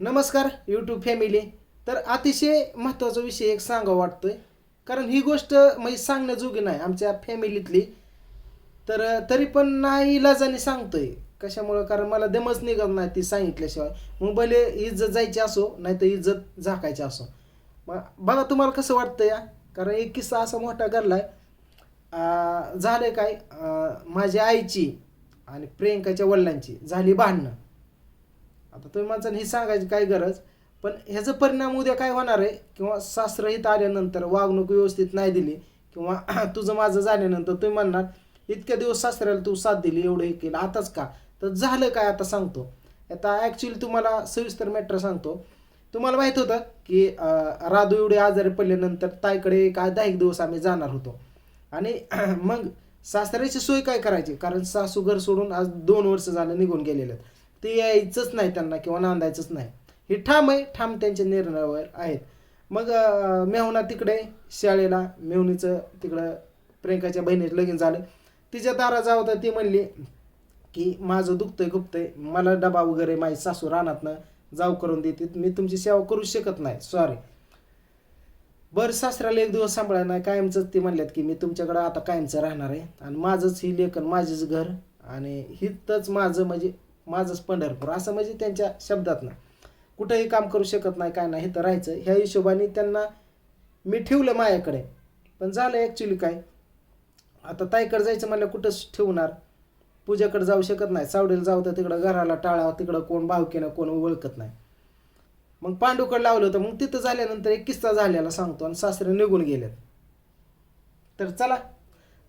नमस्कार YouTube family तर अतिशय महत्त्वाचा विषय एक सांगा वाटतोय. कारण ही गोष्ट म्हणजे सांगण्याजोगी नाही आमच्या फॅमिलीतली तर तरी पण नाही इलाजाने सांगतोय. कशामुळं? कारण मला दमच निघत नाही ती सांगितल्याशिवाय. मग भले इज्जत जायची असो नाही तर इज्जत झाकायची असो. मग बघा तुम्हाला कसं वाटतं या कारण एक किस्सा असा मोठा घडलाय. झालं काय? माझ्या आईची आणि प्रियंकाच्या वडिलांची झाली भांडणं. आता तुम्ही माणसाने ही सांगायची काय गरज? पण ह्याचा परिणाम उद्या काय होणार आहे? किंवा सासरं आल्यानंतर वागणूक व्यवस्थित नाही दिली किंवा तुझं माझं झाल्यानंतर तुम्ही म्हणणार इतक्या दिवस सासऱ्याला तू साथ दिली एवढं हे केलं आताच का? तर झालं काय आता सांगतो. आता ॲक्च्युली तुम्हाला सविस्तर मॅटर सांगतो. तुम्हाला माहीत होतं की राधू एवढे आजारी पडल्यानंतर ताईकडे काय दहा एक दिवस आम्ही जाणार होतो. आणि मग सासऱ्याची सोय काय करायची? कारण सासू घर सोडून आज दोन वर्ष झालं निघून गेलेलं आहेत. ते यायचंच नाही त्यांना किंवा नांदायचंच नाही. हे ठाम आहे ठाम त्यांच्या निर्णयावर आहेत. मग मेहुना मेहुणा तिकडे शाळेला मेहुणीचं तिकडं प्रियंकाच्या बहिणीचं लगीन झालं. तिच्या दारा जावं होता ती म्हणली की माझं दुखतंय आहे मला डबा वगैरे माझी सासू रानातनं जाऊ करून देते. मी तुमची सेवा करू शकत नाही. सॉरी बरं सासऱ्याला एक दिवस सांभाळा नाही कायमचंच ते म्हणल्यात की मी तुमच्याकडं आता कायमचं राहणार आहे. आणि माझंच ही लेखन माझेच घर आणि हितच माझं म्हणजे माझंच पंढरपूर असं म्हणजे त्यांच्या शब्दातनं कुठंही काम करू शकत नाही काय नाही तर राहायचं. ह्या हिशोबाने त्यांना मी ठेवलं माझ्याकडे. पण झालं ॲक्च्युली काय? आता ताईकडे जायचं म्हणलं कुठंच ठेवणार? पूजाकडे जाऊ शकत नाही. सावडेला जाऊ तर तिकडं घराला टाळा तिकडं कोण भावकीनं कोण ओळखत नाही. मग पांडूकडे लावलं होतं मग तिथं झाल्यानंतर एक किस्सा झालेला सांगतो आणि सासरे निघून गेलेत. तर चला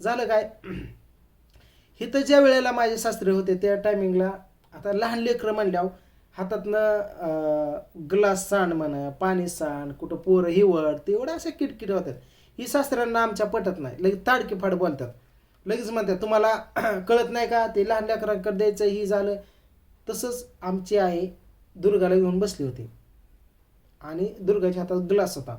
झालं काय? इथं ज्या वेळेला माझे सासरे होते त्या टायमिंगला आता लहान लेकरं म्हणल्यावर हातातनं ग्लास सांड म्हणा पाणी सांड कुठं पोरं हिवड तेवढं असे अशा किटकिट होतात. ही सासऱ्यांना आमच्या पटत नाही. लगेच ताडकी फाड बोलतात. लगेच म्हणतात तुम्हाला कळत नाही का? ते लहान लेकरांकडे द्यायचं ही झालं. तसंच आमची आई दुर्गाला घेऊन बसली होती. आणि दुर्गाच्या हातात ग्लास होता.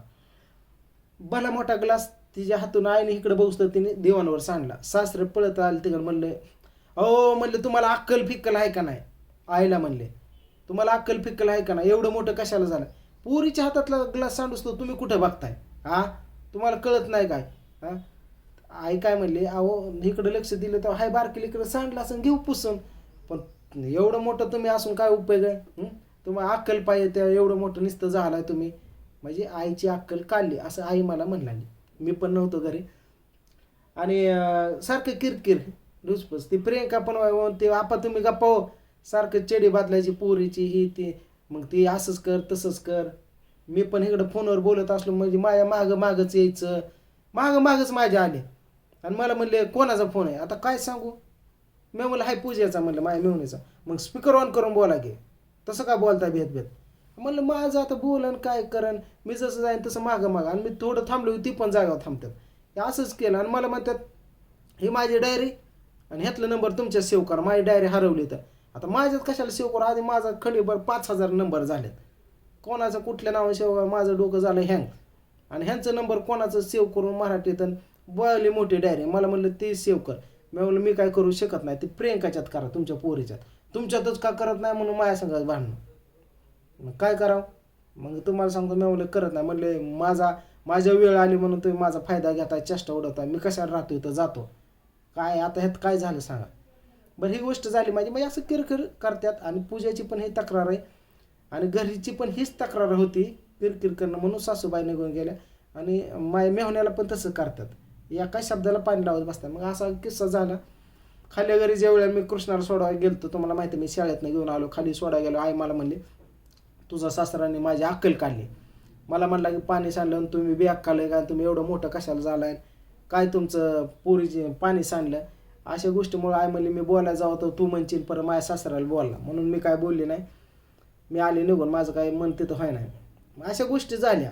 भला मोठा ग्लास तिच्या हातून आईने इकडे बघतो तिने देवांवर सांडला. सासरे पळत आले तिकडे म्हणलं अहो म्हणले तुम्हाला अक्कल फिक्कल आहे का नाही? आईला म्हणले तुम्हाला अक्कल फिक्कल आहे का नाही? एवढं मोठं कशाला झालं? पोरीच्या हातातला ग्लास सांडूसतो तुम्ही कुठं बघताय? हा? तुम्हाला कळत नाही काय? हा? आई काय म्हणली अहो इकडं लक्ष दिलं तर हाय बारकी इकडं सांडलं असं घेऊ पुसून. पण एवढं मोठं तुम्ही असून काय उपयोग आहे? तुम्हाला अक्कल पाहिजे त्या एवढं मोठं निस्त झालाय तुम्ही. म्हणजे आईची अक्कल काढली असं आई मला म्हणला. मी पण नव्हतो घरी. आणि सारखं किरकिर रुसपस ती प्रियंका पण वाय ते आपा तुम्ही गप्पा हो. सारखं चेडी बादलायची पोरीची ही ती. मग ती असंच कर तसंच कर. मी पण इकडं फोनवर बोलत असलो म्हणजे माझ्या मागं मागच यायचं. मागं मागच माझ्या आले. आणि मला म्हणले कोणाचा फोन आहे? आता काय सांगू? मी म्हणलं हाय पूजेचा. म्हणलं माझ्या मेहुणीचा मग स्पीकर ऑन करून बोला की. तसं का बोलता भेद भेद? म्हणलं माझं आता बोलन काय करन? मी जसं जाईन तसं मागं मागं. आणि मी थोडं थांबलो ती पण जागावर थांबतात. हे असंच केलं. आणि मला म्हणतात ही माझी डायरी आणि ह्यातला नंबर तुमच्या सेव्ह करा माझी डायरी हरवली तर. आता माझ्यात कशाला सेव्ह करा आधी माझा खडीभर पाच हजार नंबर झालेत. कोणाचं कुठल्या नावाने सेव्ह करा माझं डोकं झालं हँग आणि ह्यांचं नंबर कोणाचं सेव्ह करून मराठीत? आणि बळली मोठी डायरी मला म्हणलं ते सेव्ह कर मी म्हणलं मी काय करू शकत नाही. ते प्रियंकाच्यात करा तुमच्या पोरीच्यात. तुमच्यातच का करत नाही म्हणून माझ्या संघात भांडणं? मग काय करावं? मग तुम्हाला सांगतो मी म्हणलं करत नाही. म्हणले माझा माझ्या वेळ आली म्हणून तुम्ही माझा फायदा घेताय चेष्टा उडवताय. मी कशाला राहतो इथं जातो? काय आता ह्यात काय झालं सांगा. बरं ही गोष्ट झाली माझी म्हणजे असं किरकिर करतात आणि पूजाची पण ही तक्रार आहे. आणि घरीची पण हीच तक्रार होती किरकिर करणं म्हणून सासूबाई निघून गेल्या. आणि माय मेहण्याला पण तसं करतात. एका शब्दाला पाणी लावत बसतात. मग असा किस्सा झाला. खाली घरी जेवढ्या मी कृष्णाला सोडायला गेलतो तुम्हाला माहिती मी शाळेतनं घेऊन आलो खाली सोडायला गेलो. आई मला म्हणली तुझा सासराने माझी अक्कल काढली. मला म्हणला की पाणी सांडलं आणि तुम्ही बी आहे का तुम्ही एवढं मोठं कशाला झालाय? काय तुमचं पोरीचे पाणी सांडलं अशा गोष्टीमुळं आई म्हणली मी बोलायला जावं तर तू म्हणशील परत माझ्या सासऱ्याला बोलला. म्हणून मी काय बोलले नाही. मी आले निघून माझं काय मन तिथं व्हाय नाही. अशा गोष्टी झाल्या.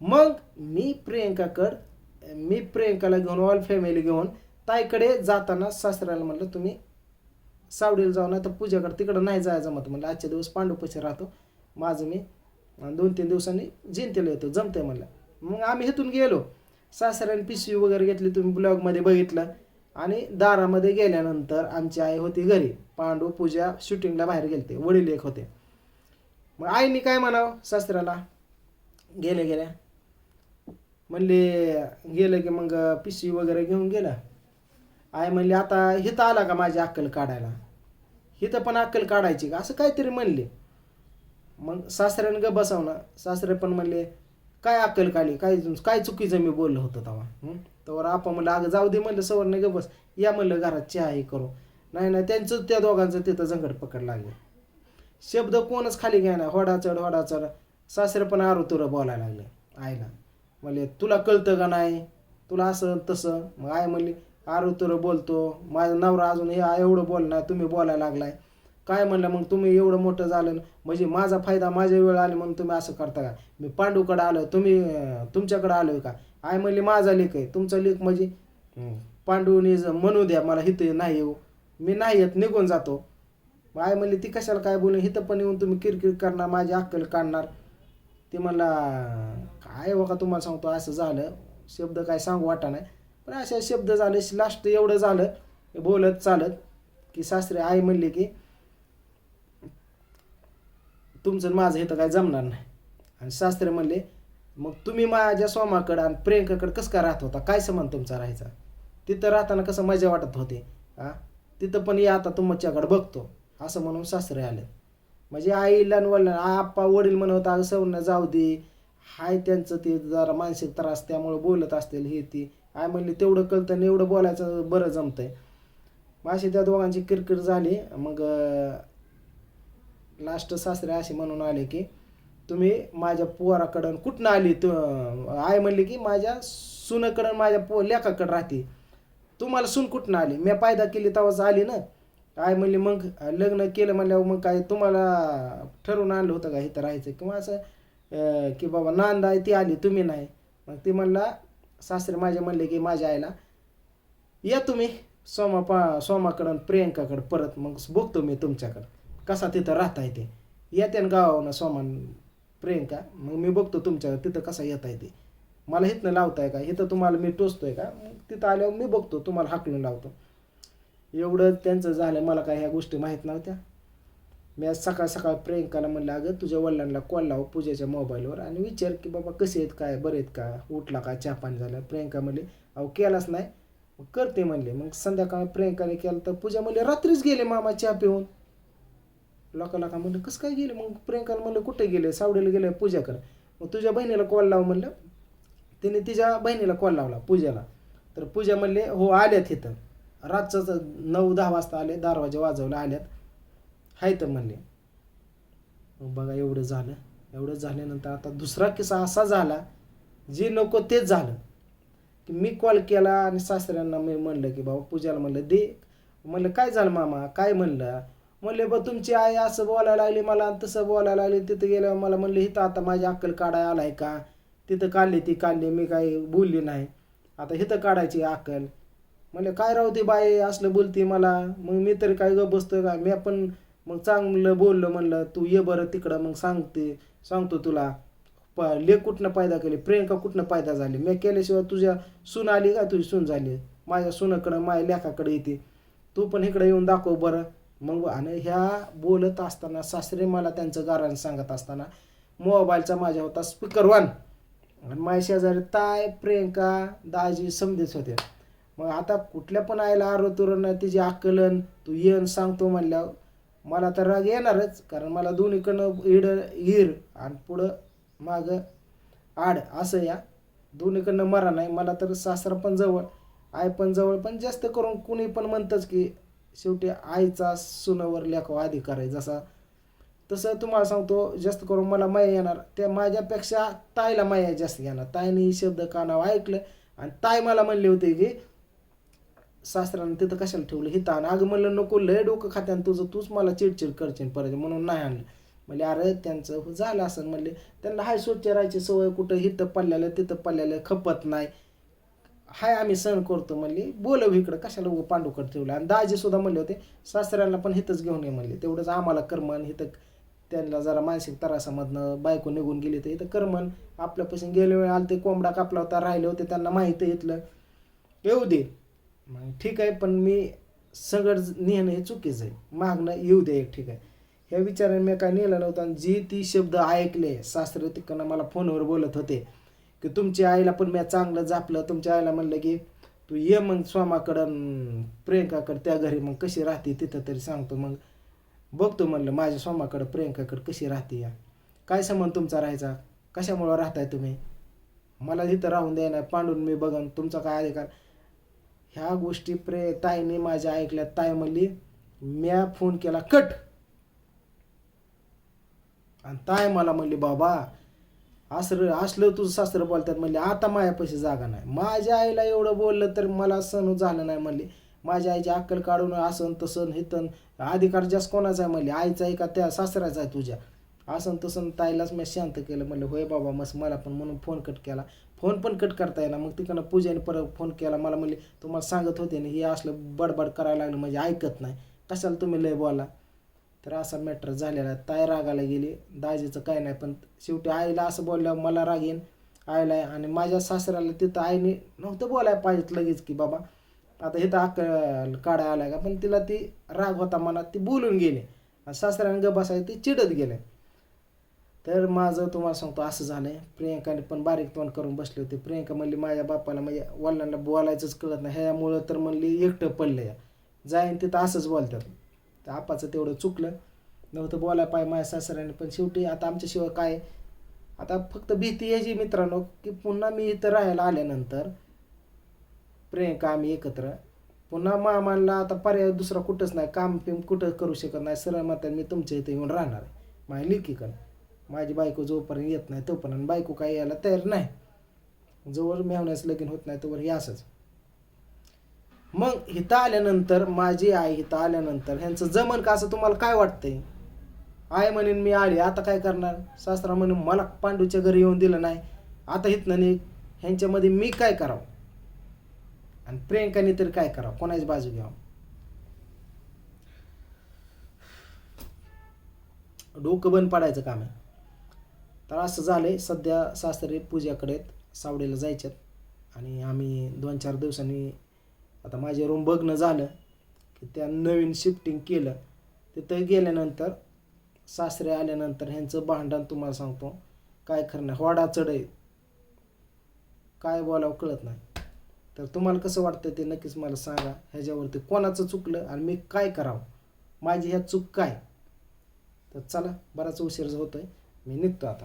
मग मी प्रियंकाकडं मी प्रियंकाला घेऊन ऑल फॅमिली घेऊन ताईकडे जाताना सासऱ्याला म्हटलं तुम्ही सावडीला जाऊ ना तर पूजाकडे तिकडं नाही जायचं मत म्हणलं आजच्या दिवस पांडुपशी राहतो. माझं मी दोन तीन दिवसांनी जयंतीला येतो जमतंय म्हणलं. मग आम्ही इथून गेलो. सासऱ्याने पिशवी वगैरे घेतली तुम्ही ब्लॉगमध्ये बघितलं. आणि दारामध्ये गेल्यानंतर आमची आई होती घरी. पांडू पूजा शूटिंगला बाहेर गेलते. वडील एक होते. मग आईने काय म्हणावं सासऱ्याला? गेल्या गेल्या. म्हणले गेलं की मग पिशवी वगैरे घेऊन गेला. आई म्हणली आता हिथं आला का माझी अक्कल काढायला? हिथं पण अक्कल काढायची का? असं काहीतरी म्हणले. मग सासऱ्यानं ग बसवणं सासरे पण म्हणले काय अक्कल काली काय काय चुकीचं मी बोललो होतं तेव्हा? तेव्हा आपण म्हणलं अगं जाऊ दे म्हणलं सवर्ण ग बस. या म्हणलं घरात चहा हे करू. नाही नाही त्यांचं त्या दोघांचं तिथं झंगड पकड लागलं. शब्द कोणच खाली घ्यायना. होडा चढ होडा चढ. सासरे पण आरोतुरं बोलायला लागले. आईला. म्हणले तुला कळतं का नाही? तुला असं तसं? मग आई म्हणली आरोतुरं बोलतो. माझा नवरा अजून हे एवढं बोलणार तुम्ही बोलायला लागलाय. काय म्हणलं मग तुम्ही एवढं मोठं झालं म्हणजे माझा फायदा माझ्या वेळ आली म्हणून तुम्ही असं करता का? मी पांडूकडं आलो तुम्ही तुमच्याकडं आलो का? आई म्हणली माझा लेख आहे तुमचा लेख म्हणजे पांडूने म्हणू द्या मला इथं नाही येऊ मी नाही येत निघून जातो. आय म्हणली ती कशाला काय बोलून इथं पण येऊन तुम्ही किरकिर करणार माझी अक्कल काढणार. ती म्हणला काय बघा तुम्हाला सांगतो असं झालं शब्द काय सांगू वाटा नाही. पण असे शब्द झाले लास्ट एवढं झालं बोलत चालत की सासरे आई म्हणले की तुमचं आणि माझं इथं काय जमणार नाही. आणि शास्त्री म्हणले मग तुम्ही माझ्या सोमाकडं आणि प्रियंकाकडं कसं काय राहत होता? काय समान तुमचा राहायचा? तिथं राहताना कसं मजा वाटत होते. हां तिथं पण या आता तुमच्याकडं बघतो असं म्हणून सासरे आले. म्हणजे आईला आणि वडिला आप्पा वडील म्हणत अगं सवन जाऊ दे. हाय त्यांचं ते जरा मानसिक त्रास त्यामुळे बोलत असतील हे ती. आय म्हणली तेवढं कळतं आणि एवढं बोलायचं बरं जमतंय. मग अशी त्या दोघांची किरकिर झाली. मग लास्ट सासरे असे म्हणून आले की तुम्ही माझ्या पोराकडं कुठनं आली? तु आय म्हणली की माझ्या सुनाकडं माझ्या पो लेखाकडं राहते. तुम्हाला सून कुठनं आली? मी पायदा केली तेव्हाच आली ना. काय म्हणली मग लग्न केलं म्हणल्यावर मग काय तुम्हाला ठरवून आणलं होतं का इथं राहायचं? किंवा असं की बाबा नांद आहे ती आली तुम्ही नाही. मग ती म्हणला सासरे माझे म्हणले की माझ्या आईला या तुम्ही सोमा पा सोमाकडं प्रियंकाकडं परत मग बघतो मी तुमच्याकडं. कसा तिथं राहता येते येते ना गावावरनं सोमान प्रियंका मग मी बघतो तुमच्या तिथं कसा येता येते मला इथनं लावताय का? इथं तुम्हाला मी टोचतोय का? मग तिथं आल्यावर मी बघतो तुम्हाला हाकलून लावतो. एवढं त्यांचं झालं मला काय ह्या गोष्टी माहीत नव्हत्या. मी आज सकाळ सकाळ प्रियंकाला म्हणलं अगं तुझ्या वडिलांना कॉल लाव पूजेच्या मोबाईलवर आणि विचार की बाबा कसे आहेत काय बरे आहेत का? उठला का? चहा पाणी झालं? प्रियंका म्हणली अहो केलाच नाही. करते म्हणले. मग संध्याकाळ प्रियंकाने केलं तर पूजा म्हणले रात्रीच गेले मामा चहा पिऊन. लोका लोका म्हणलं कसं काय गेले? मग प्रियंकाला म्हणलं कुठे गेले? सावडीला गेले कर. मग तुझ्या बहिणीला कॉल लाव म्हणलं. तिने तिच्या बहिणीला कॉल लावला पूजाला. तर पूजा म्हणले हो आल्यात इथं. रातचं नऊ दहा वाजता आले दारवाजे वाजवले आल्यात. हाय तर म्हणले. मग बघा एवढं झालं. एवढं झाल्यानंतर आता दुसरा किस्सा असा झाला जे नको तेच झालं. की मी कॉल केला आणि सासऱ्यांना मी म्हणलं की बाबा पूजाला म्हणलं दे. म्हणलं काय झालं मामा? काय म्हणलं? म्हणले बा तुमची आई असं बोलायला लागली मला तसं बोलायला लागली. तिथं गेल्यावर मला म्हणले इथं आता माझी अक्कल काढाय आलाय का? तिथं काढली ती काढली मी काही बोलली नाही. आता हिथं काढायची अक्कल. म्हणले काय राहू ती बाई असलं बोलते मला? मग मी तरी काय ग बसतोय का? मी पण मग चांगलं बोललो म्हणलं तू ये बरं तिकडं मग सांगते सांगतो तुला. प ले कुठनं पैदा केली? प्रियंका कुठनं पैदा झाली? मी केल्याशिवाय तुझ्या सून आली का? तुझी सून झाली. माझ्या सुनाकडं माझ्या लेखाकडे येते. तू पण इकडे येऊन दाखव बरं. मग आणि ह्या बोलत असताना सासरे मला त्यांचं गारण सांगत असताना मोबाईलचा माझ्या होता स्पीकर वन आणि माझ्या शेजारी ताय प्रियंका दाजी समजेच होते. मग आता कुठल्या पण आईला आरोतुरण तिची आकलन तू येण सांगतो म्हणल्यावर मला तर राग येणारच कारण मला दोन्हीकडनं इड हिर आणि पुढं मागं आड असं या. दोन्हीकडनं मरा नाही मला तर सासरा पण जवळ आई पण जवळ पण जास्त करून कुणी पण म्हणतंच की शेवटी आईचा सुनावर लेखावा अधिकार आहे. जसा तसं तुम्हाला सांगतो जास्त करून मला माया येणार. त्या माझ्यापेक्षा ताईला माया जास्त येणार. ताईने ही शब्द कानावर ऐकलं आणि ताई मला म्हणले होते की सासऱ्यानं तिथं कशाला ठेवलं? हिथं आणि अगं म्हणलं नको लय डोकं खात्यान तुझं. तूच मला चिडचिड करशील परत. म्हणून नाही आणलं. म्हणले अरे त्यांचं झालं असं. म्हणले त्यांना हाय स्वच्छ राहायची सवय कुठं? हिथं पडलेलं तिथं पडलेलं खपत नाही. हाय आम्ही सण करतो म्हणली बोलव इकडं कशाला उगं पांडूकड ठेवलं? आणि दाजी सुद्धा म्हणले होते सासऱ्यांना पण हिथंच घेऊन ये म्हणले. तेवढंच आम्हाला करमन हिथं त्यांना जरा मानसिक त्रासामधनं बायको निघून गेली तर इथं करमन आपल्यापासून गेल्या वेळ आले ते कोंबडा कापला होता राहिले होते त्यांना माहीत इथलं. येऊ दे. मग ठीक आहे पण मी सगळं नेणं हे चुकीचं आहे. मागणं येऊ दे एक ठीक आहे. ह्या विचाराने मी काय नेलं नव्हतं आणि जी ती शब्द ऐकले सासरे तिकडनं मला फोनवर बोलत होते. की तुमच्या आईला पण मी चांगलं झापलं तुमच्या आईला म्हणलं की तू ये मग स्वामाकडं अन प्रियंकाकडं त्या घरी मग कशी राहते तिथं तरी सांगतो मग. बघतो म्हणलं माझ्या स्वामाकडं प्रियंकाकडं कशी राहते या? काय संबंध तुमचा राहायचा? कशामुळं राहताय तुम्ही? मला इथं राहून द्या पांडून मी बघन तुमचा काय अधिकार? ह्या गोष्टी प्रे ताईने माझ्या ऐकल्या ताई म्हणली म्या फोन केला कट. आणि ताय मला म्हणली बाबा असं असलं तुझं सासरं बोलतात म्हणले आता माझ्यापाशी जागा नाही. माझ्या आईला एवढं बोललं तर मला सण झालं नाही म्हणले. माझ्या आईची अक्कल काढून असं तसं हितन अधिकार जास्त कोणाचा आहे म्हणले. आईचा आहे का त्या सासऱ्याचा आहे तुझ्या? आसन तसं ताईलाच मी शांत केलं म्हणलं. होय बाबा मस्त मला पण म्हणून फोन कट केला. फोन पण कट करता येणार मग तिकडनं पूजेने परत फोन केला. मला म्हणले तुम्हाला सांगत होते ना हे असलं बडबड करायला लागलं म्हणजे ऐकत नाही. कशाला तुम्ही लय बोला? तर असा मॅटर झालेला ताई रागाला गेली. दाजीचं काय नाही पण शेवटी आईला असं बोलल्यावर मला राग येईन. आईला आणि माझ्या सासऱ्याला तिथं आईने नव्हतं बोलायला पाहिजेत लगेच की बाबा आता इथं अक्कल काढाय आलाय का? पण तिला ती राग होता मनात ती बोलून गेले. सासऱ्याने ग बसायला ती चिडत गेले. तर माझं तुम्हाला सांगतो असं झालंय. प्रियंकाने पण बारीक तोंड करून बसले होते. प्रियंका म्हणली माझ्या बापाला म्हणजे वडिलांना बोलायचंच कळत नाही. ह्यामुळं तर म्हणली एकटं पडलं या जाईन तिथं असंच बोलतात. तर आपाचं तेवढं चुकलं. नव्हतं बोलायला पाय माझ्या सासऱ्याने पण शेवटी आता आमच्याशिवाय काय? आता फक्त भीती यायची मित्रांनो की पुन्हा मी इथं राहायला आल्यानंतर प्रियंका आम्ही एकत्र. पुन्हा मामाला आता पर्याय दुसरा कुठंच नाही काम पिम कुठं करू शकत नाही. सरळ मात्र मी तुमच्या इथे येऊन राहणार आहे. माझ्या लेकीकडं. माझी बायको जोपर्यंत येत नाही तोपर्यंत बायको काही यायला तयार नाही. जोवर मेहण्याचं लगीन होत नाही तोवर हे असंच. मग हिथं आल्यानंतर माझी आई हिथं आल्यानंतर ह्यांचं जमन का असं तुम्हाला काय वाटतंय? आई म्हणेन मी आली आता काय करणार? सासरा म्हणून मला पांडूच्या घरी येऊन दिलं नाही आता हिथनं नाही ह्यांच्यामध्ये मी काय करावं? आणि प्रियंकाने तरी काय करावं? कोणाची बाजू घ्यावं? डोकं बंद पाडायचं काम आहे. तर असं झालंय सध्या सासरे पूजाकडे आहेत, सावडीला जायच्यात आणि आम्ही दोन चार दिवसांनी आता माझे रूम बघणं झालं की त्या नवीन शिफ्टिंग केलं. तिथं गेल्यानंतर सासरे आल्यानंतर ह्यांचं भांडण तुम्हाला सांगतो. काय खरं नाही वाडा चढय काय बोलावं कळत नाही. तर तुम्हाला कसं वाटतं ते नक्कीच मला सांगा. ह्याच्यावरती कोणाचं चुकलं आणि मी काय करावं? माझी ह्या चूक काय? तर चला बराच उशीर होतोय. मी निघतो आता.